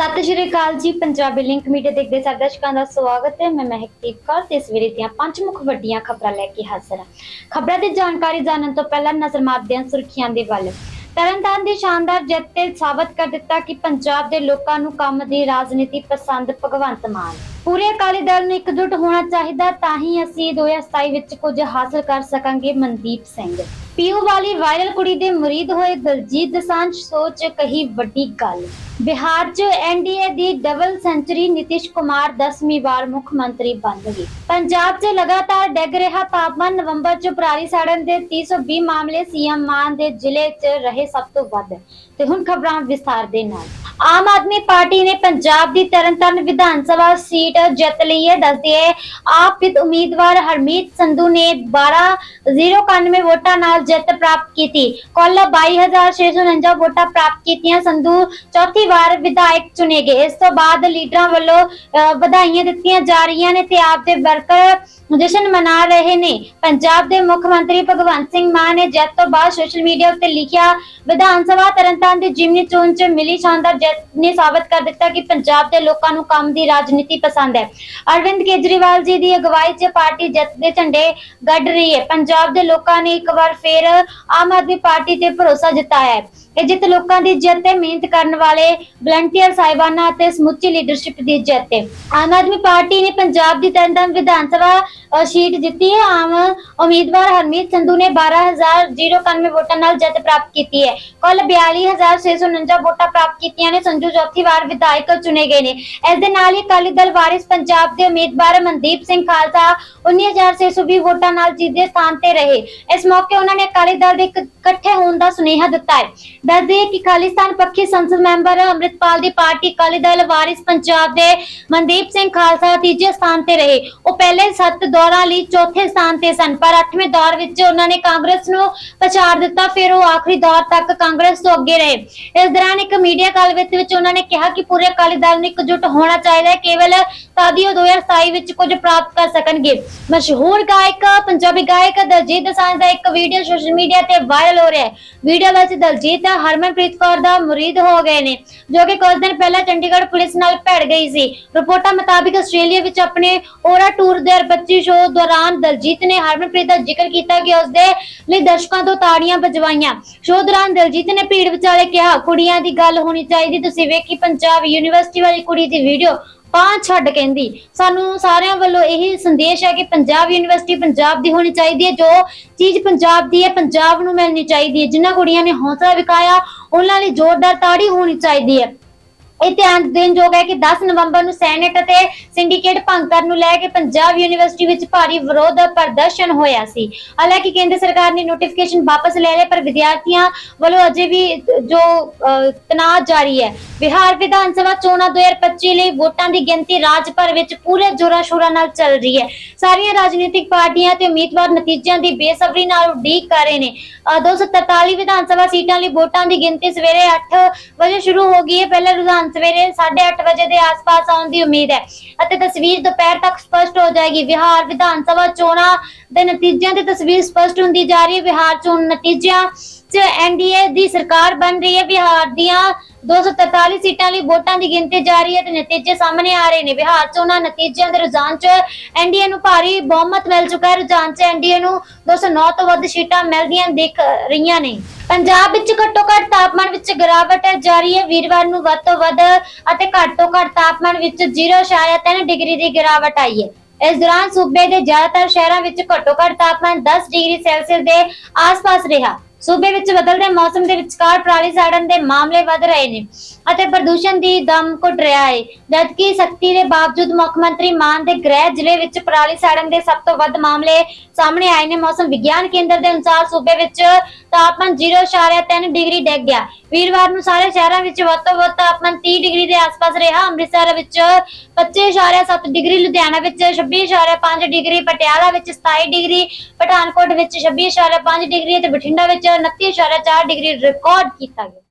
ਸਤਿ ਸ਼੍ਰੀ ਅਕਾਲ ਜੀ, Punjabi link media ਦੇਖਦੇ ਸਾਰੇ ਦਰਸ਼ਕਾਂ ਦਾ ਸਵਾਗਤ ਹੈ। ਮੈਂ ਮਹਿਕਦੀਪ ਕੌਰ ਤੇ ਇਸ ਦੀਆਂ ਪੰਜ ਮੁੱਖ ਵੱਡੀਆਂ ਖਬਰਾਂ ਲੈ ਕੇ ਹਾਜ਼ਰ ਹਾਂ। ਖਬਰਾਂ ਦੀ ਜਾਣਕਾਰੀ ਜਾਣਨ ਤੋਂ ਪਹਿਲਾਂ ਨਜ਼ਰ ਮਾਰਦੇ ਹਾਂ ਸੁਰਖੀਆਂ ਦੇ ਵੱਲ। ਤਰਨਤਾਰਨ ਦੀ ਸ਼ਾਨਦਾਰ ਜਿੱਤ ਤੇ ਸਾਬਤ ਕਰ ਦਿੱਤਾ ਕਿ ਪੰਜਾਬ ਦੇ ਲੋਕਾਂ ਨੂੰ ਕੰਮ ਦੀ ਰਾਜਨੀਤੀ ਪਸੰਦ ਭਗਵੰਤ ਮਾਨ। ਪੂਰੇ ਅਕਾਲੀ ਦਲ ਨੂੰ ਇਕਜੁੱਟ ਹੋਣਾ ਚਾਹੀਦਾ, ਤਾਂ ਹੀ ਅਸੀਂ 2027 ਵਿੱਚ ਕੁਝ ਹਾਸਲ ਕਰ ਸਕਾਂਗੇ ਮਨਦੀਪ ਸਿੰਘ। ਪੀਯੂ ਵਾਲੀ ਵਾਇਰਲ ਕੁੜੀ ਦੇ ਮਰੀਦ ਹੋਏ ਦਲਜੀਤ ਦਸਾਂਝ, ਸੋਚ ਕਹੀ ਵੱਡੀ ਗੱਲ। ਬਿਹਾਰ 'ਚ ਐਨਡੀਏ ਦੀ ਡਬਲ ਸੈਂਚਰੀ ਨਿਤਿਸ਼ ਕੁਮਾਰ 10ਵੀਂ ਵਾਰ ਮੁੱਖ ਮੰਤਰੀ ਬਣ ਗਏ ਪੰਜਾਬ 'ਚ ਲਗਾਤਾਰ ਡਿੱਗ ਰਿਹਾ ਤਾਪਮਾਨ ਨਵੰਬਰ 'ਚ ਪਰਾਲੀ ਸਾੜਨ ਦੇ 320 ਮਾਮਲੇ ਸੀਐਮ ਮਾਨ ਦੇ ਜ਼ਿਲ੍ਹੇ 'ਚ ਰਹੇ ਸਭ ਤੋਂ ਵੱਧ। ਤੇ ਹੁਣ ਖਬਰਾਂ ਵਿਸਥਾਰ ਦੇ ਨਾਲ। ਆਮ ਆਦਮੀ ਪਾਰਟੀ ਨੇ ਪੰਜਾਬ ਦੀ ਤਰਨਤਾਰਨ ਵਿਧਾਨ ਸਭਾ ਸੀਟ ਜਿੱਤ ਲਈ ਹੈ। ਦੱਸਦੀ ਹੈ, ਆਪ ਵਿਦ ਉਮੀਦਵਾਰ ਹਰਮੀਤ ਸੰਧੂ ਨੇ 12091 ਵੋਟਾਂ ਨਾਲ ਜਿੱਤ ਪ੍ਰਾਪਤ ਕੀਤੀ। ਕੁੱਲ 22649 ਵੋਟਾਂ ਪ੍ਰਾਪਤ ਕੀਤੀਆਂ। ਸੰਧੂ ਚੌਥੀ ਵਾਰ ਵਿਧਾਇਕ ਚੁਣੇ ਗਏ। ਇਸ ਤੋਂ ਬਾਅਦ ਲੀਡਰਾਂ ਵੱਲੋਂ ਵਧਾਈਆਂ ਦਿੱਤੀਆਂ ਜਾ ਰਹੀਆਂ ਨੇ ਤੇ ਆਪ ਦੇ ਵਰਕਰ ਜਸ਼ਨ ਮਨਾ ਰਹੇ ਨੇ। ਪੰਜਾਬ ਦੇ ਮੁੱਖ ਮੰਤਰੀ ਭਗਵੰਤ ਸਿੰਘ ਮਾਨ ਨੇ ਜਿੱਤ ਤੋਂ ਬਾਅਦ ਸੋਸ਼ਲ ਮੀਡੀਆ ਉੱਤੇ ਲਿਖਿਆ, ਵਿਧਾਨ ਸਭਾ ਤਰਨਤਾਰਨ ਦੀ ਜਿਮਨੀ ਚੋਣ 'ਚ ਮਿਲੀ ਸ਼ਾਨਦਾਰ ਜਿੱਤ ਨੇ ਸਾਬਤ ਕਰ ਦਿੱਤਾ ਕਿ ਪੰਜਾਬ ਦੇ ਲੋਕਾਂ ਨੂੰ ਕੰਮ ਦੀ ਰਾਜਨੀਤੀ ਪਸੰਦ ਹੈ। ਅਰਵਿੰਦ ਕੇਜਰੀਵਾਲ ਜੀ ਦੀ ਅਗਵਾਈ 'ਚ ਪਾਰਟੀ ਜਿੱਤ ਦੇ ਝੰਡੇ ਗੱਡ ਰਹੀ ਹੈ। ਪੰਜਾਬ ਦੇ ਲੋਕਾਂ ਨੇ ਇੱਕ ਵਾਰ ਫੇਰ ਆਮ ਆਦਮੀ ਪਾਰਟੀ ਤੇ ਭਰੋਸਾ ਜਤਾਇਆ ਹੈ ਇਹ ਜਿੱਤ ਲੋਕਾਂ ਦੀ ਜਿੱਤ ਤੇ ਮਿਹਨਤ ਕਰਨ ਵਾਲੇ ਵਲੰਟੀਅਰ ਸਾਹਿਬਾਨਾਂ ਅਤੇ ਸਮੁੱਚੀ ਲੀਡਰਸ਼ਿਪ ਦੀ ਜਿੱਤ ਆਮ ਆਦਮੀ ਪਾਰਟੀ ਨੇ ਪੰਜਾਬ ਦੀ ਤਰਨਤਾਰਨ ਵਿਧਾਨ ਸਭਾ ਸੀਟ ਜਿੱਤੀ ਹੈ। ਆਮ ਉਮੀਦਵਾਰ ਹਰਮੀਤ ਸੰਧੂ ਨੇ 12091 ਵੋਟਾਂ ਨਾਲ ਜਿੱਤ ਪ੍ਰਾਪਤ ਕੀਤੀ ਹੈ। ਕੁੱਲ 42649 ਵੋਟਾਂ ਪ੍ਰਾਪਤ ਕੀਤੀਆਂ ਨੇ। ਸੰਜੂ ਚੌਥੀ ਵਾਰ ਵਿਧਾਇਕ ਚੁਣੇ ਗਏ ਨੇ। ਇਸ ਦੇ ਨਾਲ ਹੀ ਅਕਾਲੀ ਦਲ ਵਾਰਿਸ ਪੰਜਾਬ ਦੇ ਉਮੀਦਵਾਰ ਮਨਦੀਪ ਸਿੰਘ ਖਾਲਸਾ 19620 ਵੋਟਾਂ ਨਾਲ ਜੀਤੇ ਸਥਾਨ ਤੇ ਰਹੇ। ਇਸ ਮੌਕੇ ਉਹਨਾਂ ਨੇ ਅਕਾਲੀ ਦਲ ਦੇ ਇਕੱਠੇ ਹੋਣ ਦਾ ਸੁਨੇਹਾ ਦਿੱਤਾ ਹੈ। ਦੱਸ ਕਿ ਖਾਲਿਸਤਾਨ ਪੱਖੀ ਸੰਸਦ ਮੈਂਬਰ ਅੰਮ੍ਰਿਤਪਾਲ ਦੀ ਪਾਰਟੀ ਅਕਾਲੀ ਦਲ ਵਾਰਿਸ ਪੰਜਾਬ ਦੇ ਮਨਦੀਪ ਸਿੰਘ ਖਾਲਸਾ ਤੀਜੇ ਸਥਾਨ ਤੇ ਰਹੇ। ਉਹ ਪਹਿਲੇ ਸੱਤ ਦੌਰਾਂ ਲਈ ਚੌਥੇ ਸਥਾਨ ਤੇ ਸਨ, ਪਰ 8ਵੇਂ ਦੌਰ ਵਿੱਚ ਉਹਨਾਂ ਨੇ ਕਾਂਗਰਸ ਨੂੰ ਪਛਾੜ ਦਿੱਤਾ, ਫਿਰ ਉਹ ਆਖਰੀ ਦੌਰ ਤੱਕ ਕਾਂਗਰਸ ਤੋਂ ਅੱਗੇ ਰਹੇ। ਇਸ ਦੌਰਾਨ ਇੱਕ ਮੀਡੀਆ ਕਾਲ ਵਿੱਚ ਉਹਨਾਂ ਨੇ ਕਿਹਾ ਕਿ ਪੂਰੇ ਅਕਾਲੀ ਦਲ ਨੂੰ ਇਕਜੁੱਟ ਹੋਣਾ ਚਾਹੀਦਾ ਹੈ, ਕੇਵਲ ਤਾਂ 2027 ਵਿੱਚ ਕੁਝ ਪ੍ਰਾਪਤ ਕਰ ਸਕਣਗੇ। ਮਸ਼ਹੂਰ ਗਾਇਕ ਪੰਜਾਬੀ ਗਾਇਕ ਦਲਜੀਤ ਦੋਸਾਂਝ ਦਾ ਇੱਕ ਵੀਡੀਓ ਸੋਸ਼ਲ ਮੀਡੀਆ ਤੇ ਵਾਇਰਲ ਹੋ ਰਿਹਾ ਹੈ। ਵੀਡੀਓ ਵਿੱਚ ਦਲਜੀਤ, ਹਰਮਨਪ੍ਰੀਤ ਕੌਰ ਦਾ ਮੁਰੀਦ ਹੋ ਗਏ ਨੇ, ਜੋ ਕਿ ਕੁਝ ਦਿਨ ਪਹਿਲਾਂ ਚੰਡੀਗੜ੍ਹ ਪੁਲਿਸ ਨਾਲ ਭਿੜ ਗਈ ਸੀ। ਰਿਪੋਰਟਾਂ ਮੁਤਾਬਿਕ ਆਸਟ੍ਰੇਲੀਆ ਵਿੱਚ ਆਪਣੇ ਓਰਾ ਟੂਰ 2025 ਸ਼ੋਅ ਦੌਰਾਨ ਦਲਜੀਤ ਨੇ ਹਰਮਨਪ੍ਰੀਤ ਦਾ ਜ਼ਿਕਰ ਕੀਤਾ ਕਿ ਉਸ ਦੇ ਲਈ ਦਰਸ਼ਕਾਂ ਤੋਂ ਤਾੜੀਆਂ ਵਜਵਾਈਆਂ ਸ਼ੋਅ ਦੌਰਾਨ ਦਲਜੀਤ ਨੇ ਭੀੜ ਵਿਚਾਲੇ ਕਿਹਾ, ਕੁੜੀਆਂ ਦੀ ਗੱਲ ਹੋਣੀ ਚਾਹੀਦੀ। ਤੁਸੀਂ ਵੇਖੀ ਪੰਜਾਬ ਯੂਨੀਵਰਸਿਟੀ ਵਾਲੀ ਕੁੜੀ ਦੀ ਵੀਡੀਓ ਪਾਂ ਛੱਡ ਕਹਿੰਦੀ। ਸਾਨੂੰ ਸਾਰਿਆਂ ਵੱਲੋਂ ਇਹੀ ਸੰਦੇਸ਼ ਹੈ ਕਿ ਪੰਜਾਬ ਯੂਨੀਵਰਸਿਟੀ ਪੰਜਾਬ ਦੀ ਹੋਣੀ ਚਾਹੀਦੀ ਹੈ। ਜੋ ਚੀਜ਼ ਪੰਜਾਬ ਦੀ ਹੈ, ਪੰਜਾਬ ਨੂੰ ਮਿਲਣੀ ਚਾਹੀਦੀ ਹੈ। ਜਿਨ੍ਹਾਂ ਕੁੜੀਆਂ ਨੇ ਹੌਸਲਾ ਵਿਖਾਇਆ ਉਹਨਾਂ ਲਈ ਜ਼ੋਰਦਾਰ ਤਾੜੀ ਹੋਣੀ ਚਾਹੀਦੀ ਹੈ। ਇਹ ਧਿਆਨ ਦੇਣਯੋਗ ਹੈ ਕਿ 10 ਨਵੰਬਰ ਨੂੰ ਸੈਨੇਟ ਅਤੇ ਸਿੰਡੀਕੇਟ ਭੰਗ ਕਰਨ ਨੂੰ ਲੈ ਕੇ ਪੰਜਾਬ ਯੂਨੀਵਰਸਿਟੀ ਵਿੱਚ ਭਾਰੀ ਵਿਰੋਧ ਪ੍ਰਦਰਸ਼ਨ ਹੋਇਆ ਸੀ। ਹਾਲਾਂਕਿ ਕੇਂਦਰ ਸਰਕਾਰ ਨੇ ਨੋਟੀਫਿਕੇਸ਼ਨ ਵਾਪਸ ਲੈ ਲਿਆ ਪਰ ਵਿਦਿਆਰਥੀਆਂ ਵੱਲੋਂ ਅਜੇ ਵੀ ਜੋ ਤਣਾਅ ਜਾਰੀ ਹੈ। ਬਿਹਾਰ ਵਿਧਾਨ ਸਭਾ ਚੋਣਾਂ 2025 ਲਈ ਵੋਟਾਂ ਦੀ ਗਿਣਤੀ ਰਾਜ ਭਰ ਵਿੱਚ ਪੂਰੇ ਜੋਰਾਂ ਸ਼ੋਰਾਂ ਨਾਲ ਚੱਲ ਰਹੀ ਹੈ। ਸਾਰੀਆਂ ਰਾਜਨੀਤਿਕ ਪਾਰਟੀਆਂ ਤੇ ਉਮੀਦਵਾਰ ਨਤੀਜਿਆਂ ਦੀ ਬੇਸਬਰੀ ਨਾਲ ਉਡੀਕ ਕਰ ਰਹੇ ਨੇ। ਅਹ, 243 ਵਿਧਾਨ ਸਭਾ ਸੀਟਾਂ ਲਈ ਵੋਟਾਂ ਦੀ ਗਿਣਤੀ ਸਵੇਰੇ 8 ਵਜੇ ਸ਼ੁਰੂ ਹੋ ਗਈ ਹੈ। ਪਹਿਲੇ ਰੁਝਾਨ ਸਵੇਰੇ 8:30 ਵਜੇ ਦੇ ਆਸ-ਪਾਸ ਆਉਣ ਦੀ ਉਮੀਦ ਹੈ ਅਤੇ ਤਸਵੀਰ ਦੁਪਹਿਰ ਤੱਕ ਸਪਸ਼ਟ ਹੋ ਜਾਏਗੀ। ਬਿਹਾਰ ਵਿਧਾਨ ਸਭਾ ਚੋਣਾਂ ਦੇ ਨਤੀਜਿਆਂ ਦੀ ਤਸਵੀਰ ਸਪਸ਼ਟ ਹੁੰਦੀ ਜਾ ਰਹੀ ਹੈ। ਬਿਹਾਰ ਚੋਣ ਨਤੀਜਿਆਂ 'ਚ ਐਨਡੀਏ ਦੀ ਸਰਕਾਰ ਬਣ ਰਹੀ ਹੈ। ਬਿਹਾਰ ਦੀਆਂ 243 ਸੀਟਾਂ ਲਈ ਵੋਟਾਂ ਦੀ ਗਿਣਤੀ ਜਾਰੀ ਹੈ ਤੇ ਨਤੀਜੇ ਸਾਹਮਣੇ ਆ ਰਹੇ ਨੇ। ਬਿਹਾਰ ਚੋਣਾਂ ਨਤੀਜਿਆਂ ਦੇ ਰੁਝਾਨ 'ਚ ਐਨਡੀਏ ਨੂੰ ਭਾਰੀ ਬਹੁਮਤ ਮਿਲ ਚੁੱਕਾ ਹੈ। ਰੁਝਾਨ 'ਚ ਐਨਡੀਏ ਨੂੰ 209 ਤੋਂ ਵੱਧ ਸੀਟਾਂ ਮਿਲਦੀਆਂ ਦਿਖ ਰਹੀਆਂ ਨੇ। ਪੰਜਾਬ ਵਿੱਚ ਘੱਟੋ ਘੱਟ ਤਾਪਮਾਨ ਵਿੱਚ ਗਿਰਾਵਟ ਜਾਰੀ ਹੈ। ਵੀਰਵਾਰ ਨੂੰ ਵੱਧ ਤੋਂ ਵੱਧ ਅਤੇ ਘੱਟ ਤੋਂ ਘੱਟ ਤਾਪਮਾਨ ਵਿੱਚ 0.3 ਡਿਗਰੀ ਦੀ ਗਿਰਾਵਟ ਆਈ ਹੈ। ਇਸ ਦੌਰਾਨ ਸੂਬੇ ਦੇ ਜ਼ਿਆਦਾਤਰ ਸ਼ਹਿਰਾਂ ਵਿੱਚ ਘੱਟੋ ਘੱਟ ਤਾਪਮਾਨ 10 ਡਿਗਰੀ ਸੈਲਸੀਅਸ ਦੇ ਆਸ-ਪਾਸ ਰਿਹਾ। ਸੂਬੇ ਵਿੱਚ ਬਦਲਦੇ ਮੌਸਮ ਦੇ ਵਿਚਕਾਰ ਪਰਾਲੀ ਸਾੜਨ ਦੇ ਮਾਮਲੇ ਵੱਧ ਰਹੇ ਨੇ ਅਤੇ ਪ੍ਰਦੂਸ਼ਣ ਦੀ ਦਮ ਘੁੱਟ ਰਿਹਾ ਹੈ ਜਦਕਿ ਸਖਤੀ ਦੇ ਬਾਵਜੂਦ ਮੁੱਖ ਮੰਤਰੀ ਮਾਨ ਦੇ ਗ੍ਰਹਿ ਜ਼ਿਲ੍ਹੇ ਵਿੱਚ ਪਰਾਲੀ ਸਾੜਨ ਦੇ ਸਭ ਤੋਂ ਵੱਧ ਮਾਮਲੇ ਸਾਹਮਣੇ ਆਏ ਨੇ। ਮੌਸਮ ਵਿਗਿਆਨ ਕੇਂਦਰ ਦੇ ਅਨੁਸਾਰ ਸੂਬੇ ਵਿੱਚ ਤਾਪਮਾਨ 0.3 ਡਿਗਰੀ ਡਿੱਗ ਗਿਆ। ਵੀਰਵਾਰ ਨੂੰ ਸਾਰੇ ਸ਼ਹਿਰਾਂ ਵਿੱਚ ਵੱਧ ਤੋਂ ਵੱਧ ਤਾਪਮਾਨ 30 ਡਿਗਰੀ ਦੇ ਆਸ-ਪਾਸ ਰਿਹਾ। ਅੰਮ੍ਰਿਤਸਰ ਵਿੱਚ 25.7 ਡਿਗਰੀ, ਲੁਧਿਆਣਾ ਵਿੱਚ 26.5 ਡਿਗਰੀ, ਪਟਿਆਲਾ ਵਿੱਚ 27 ਡਿਗਰੀ, ਪਠਾਨਕੋਟ ਵਿੱਚ 26.5 ਡਿਗਰੀ ਅਤੇ ਬਠਿੰਡਾ ਵਿੱਚ 29.4 ਡਿਗਰੀ ਰਿਕਾਰਡ ਕੀਤਾ ਗਿਆ।